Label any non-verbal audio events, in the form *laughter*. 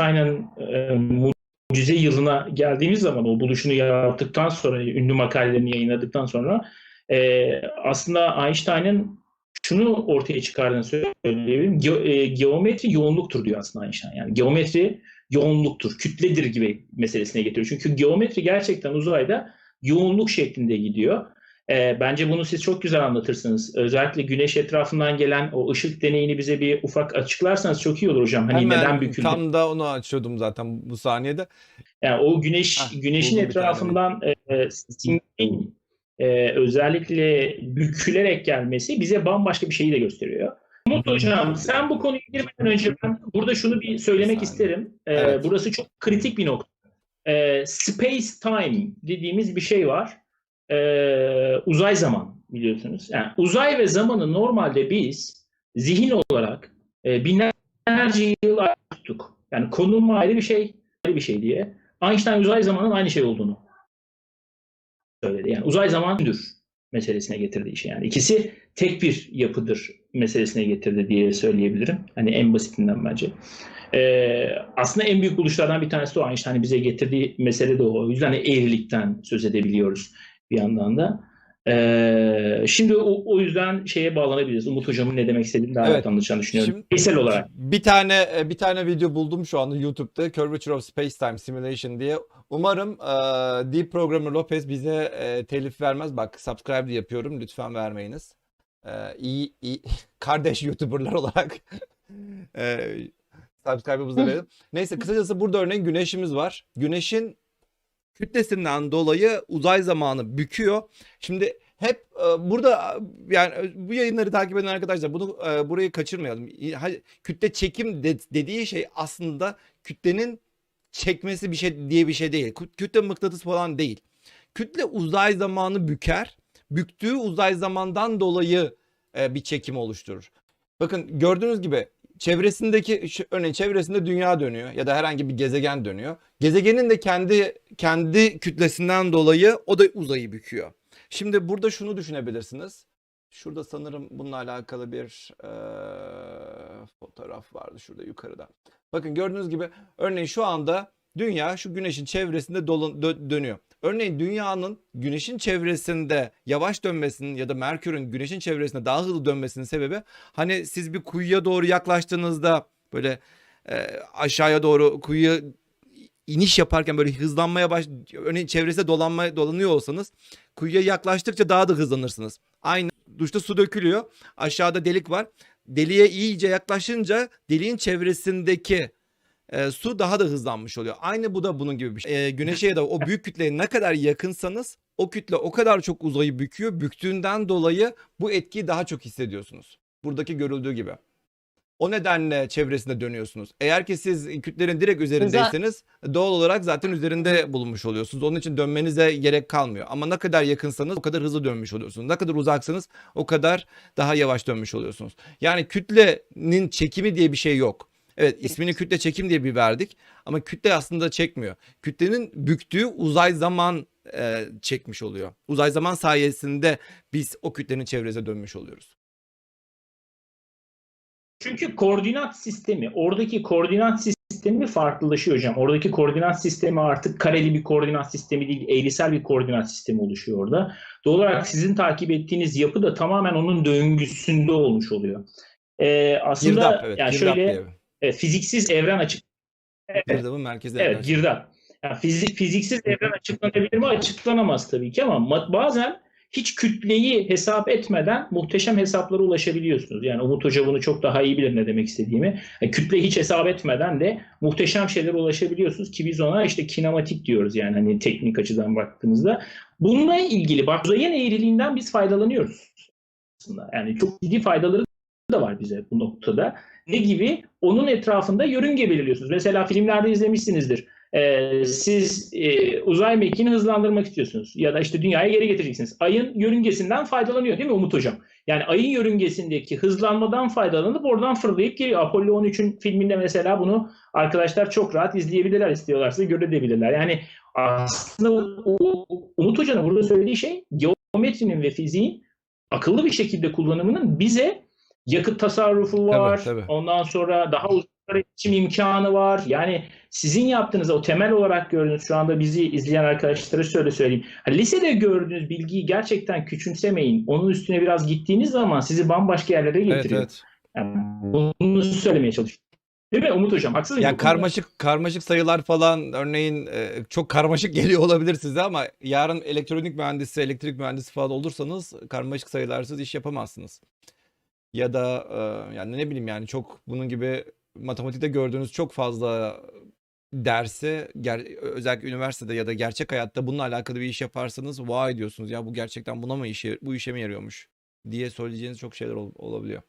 Einstein'ın e, mucize yılına geldiğimiz zaman o buluşunu yaptıktan sonra ünlü makalelerini yayınladıktan sonra e, aslında Einstein'ın şunu ortaya çıkardığını söyleyebilirim. Ge- e, geometri yoğunluktur diyor aslında Einstein. Yani geometri yoğunluktur, kütledir gibi meselesine getiriyor. Çünkü geometri gerçekten uzayda yoğunluk şeklinde gidiyor. E, bence bunu siz çok güzel anlatırsınız. Özellikle güneş etrafından gelen o ışık deneyini bize bir ufak açıklarsanız çok iyi olur hocam. Hani Hemen neden büküldü? tam da onu açıyordum zaten bu saniyede. Yani o güneş Hah, güneşin etrafından e, sistemin e, özellikle bükülerek gelmesi bize bambaşka bir şeyi de gösteriyor. Umut Hocam sen bu konuya girmeden önce ben burada şunu bir söylemek isterim. E, Evet. Burası çok kritik bir nokta. E, space time dediğimiz bir şey var. E, uzay zaman biliyorsunuz. Yani uzay ve zamanı normalde biz zihin olarak e, binlerce yıl tuttuk. Yani konum ayrı bir şey, ayrı bir şey diye. Einstein uzay zamanın aynı şey olduğunu söyledi. Yani uzay zamandır meselesine getirdi işi. Yani ikisi tek bir yapıdır meselesine getirdi diye söyleyebilirim. Hani en basitinden bence. Ee, aslında en büyük buluşlardan bir tanesi de o Einstein'ın bize getirdiği mesele de o. O yüzden evlilikten söz edebiliyoruz bir yandan da. Ee, şimdi o, o yüzden şeye bağlanabiliriz. Umut Hocam'ın ne demek istediğini daha Evet. net anlayacağını düşünüyorum. Şimdi- Bireysel olarak. Bir tane e, bir tane video buldum şu anda YouTube'da Curvature of Space-Time Simulation diye. Umarım e, Deep Programmer Lopez bize e, telif vermez. Bak subscribe yapıyorum. Lütfen vermeyiniz. E, iyi, iyi *laughs* kardeş YouTuber'lar olarak *laughs* e, subscribe'ımızı verelim. *laughs* Neyse kısacası burada örneğin güneşimiz var. Güneşin kütlesinden dolayı uzay zamanı büküyor. Şimdi hep e, burada e, yani e, bu yayınları takip eden arkadaşlar bunu e, burayı kaçırmayalım. Kütle çekim de- dediği şey aslında kütlenin çekmesi bir şey diye bir şey değil. Kü- Kütle mıknatıs falan değil. Kütle uzay zamanı büker. Büktüğü uzay zamandan dolayı e, bir çekim oluşturur. Bakın gördüğünüz gibi çevresindeki örneğin çevresinde dünya dönüyor ya da herhangi bir gezegen dönüyor. Gezegenin de kendi kendi kütlesinden dolayı o da uzayı büküyor. Şimdi burada şunu düşünebilirsiniz. Şurada sanırım bununla alakalı bir eee, fotoğraf vardı şurada yukarıda. Bakın gördüğünüz gibi örneğin şu anda dünya şu güneşin çevresinde dolan- dö- dönüyor. Örneğin dünyanın güneşin çevresinde yavaş dönmesinin ya da Merkür'ün güneşin çevresinde daha hızlı dönmesinin sebebi hani siz bir kuyuya doğru yaklaştığınızda böyle e, aşağıya doğru kuyuya iniş yaparken böyle hızlanmaya baş örneğin çevresinde dolanmaya dolanıyor olsanız kuyuya yaklaştıkça daha da hızlanırsınız. Aynı duşta su dökülüyor. Aşağıda delik var. Deliğe iyice yaklaşınca deliğin çevresindeki e, su daha da hızlanmış oluyor. Aynı bu da bunun gibi bir şey. E, güneşe ya da o büyük kütleye ne kadar yakınsanız o kütle o kadar çok uzayı büküyor. Büktüğünden dolayı bu etkiyi daha çok hissediyorsunuz. Buradaki görüldüğü gibi. O nedenle çevresinde dönüyorsunuz. Eğer ki siz kütlerin direkt üzerindeyseniz doğal olarak zaten üzerinde bulunmuş oluyorsunuz. Onun için dönmenize gerek kalmıyor. Ama ne kadar yakınsanız o kadar hızlı dönmüş oluyorsunuz. Ne kadar uzaksanız o kadar daha yavaş dönmüş oluyorsunuz. Yani kütlenin çekimi diye bir şey yok. Evet ismini kütle çekim diye bir verdik ama kütle aslında çekmiyor. Kütlenin büktüğü uzay zaman e, çekmiş oluyor. Uzay zaman sayesinde biz o kütlenin çevresine dönmüş oluyoruz. Çünkü koordinat sistemi, oradaki koordinat sistemi farklılaşıyor hocam. Oradaki koordinat sistemi artık kareli bir koordinat sistemi değil, eğrisel bir koordinat sistemi oluşuyor orada. Doğal olarak sizin takip ettiğiniz yapı da tamamen onun döngüsünde olmuş oluyor. Ee, aslında Girdap evet. yani girdap şöyle diye. E, fiziksiz evren açık. Evet, Girdap'ın merkezi evet girdap. Yani fizik, fiziksiz evren açıklanabilir mi? Açıklanamaz tabii ki ama ma- bazen hiç kütleyi hesap etmeden muhteşem hesaplara ulaşabiliyorsunuz. Yani Umut Hoca bunu çok daha iyi bilir ne demek istediğimi. Yani kütleyi hiç hesap etmeden de muhteşem şeylere ulaşabiliyorsunuz ki biz ona işte kinematik diyoruz yani hani teknik açıdan baktığınızda. Bununla ilgili bak uzayın eğriliğinden biz faydalanıyoruz aslında. Yani çok ciddi faydaları da var bize bu noktada. Ne gibi? Onun etrafında yörünge belirliyorsunuz. Mesela filmlerde izlemişsinizdir. Ee, siz e, uzay mekiğini hızlandırmak istiyorsunuz ya da işte dünyaya geri getireceksiniz. Ayın yörüngesinden faydalanıyor değil mi Umut Hocam? Yani ayın yörüngesindeki hızlanmadan faydalanıp oradan fırlayıp geliyor. Apollo 13'ün filminde mesela bunu arkadaşlar çok rahat izleyebilirler istiyorlarsa görebilirler. Yani aslında Umut Hoca'nın burada söylediği şey geometrinin ve fiziğin akıllı bir şekilde kullanımının bize yakıt tasarrufu var. tabii. Ondan sonra daha uzun iletişim imkanı var. Yani sizin yaptığınız o temel olarak gördüğünüz şu anda bizi izleyen arkadaşlara şöyle söyleyeyim. Lisede gördüğünüz bilgiyi gerçekten küçümsemeyin. Onun üstüne biraz gittiğiniz zaman sizi bambaşka yerlere Evet getiriyor. evet. Yani bunu söylemeye çalışıyorum. Değil mi Umut Hocam? Haksız mıyım Yani konuda? karmaşık karmaşık sayılar falan örneğin e, çok karmaşık *laughs* geliyor olabilir size ama yarın elektronik mühendisi, elektrik mühendisi falan olursanız karmaşık sayılarsız iş yapamazsınız. Ya da e, yani ne bileyim yani çok bunun gibi matematikte gördüğünüz çok fazla dersi ger- özellikle üniversitede ya da gerçek hayatta bununla alakalı bir iş yaparsanız vay! diyorsunuz. Ya bu gerçekten buna mı işe bu işe mi yarıyormuş? diye söyleyeceğiniz çok şeyler ol- olabiliyor.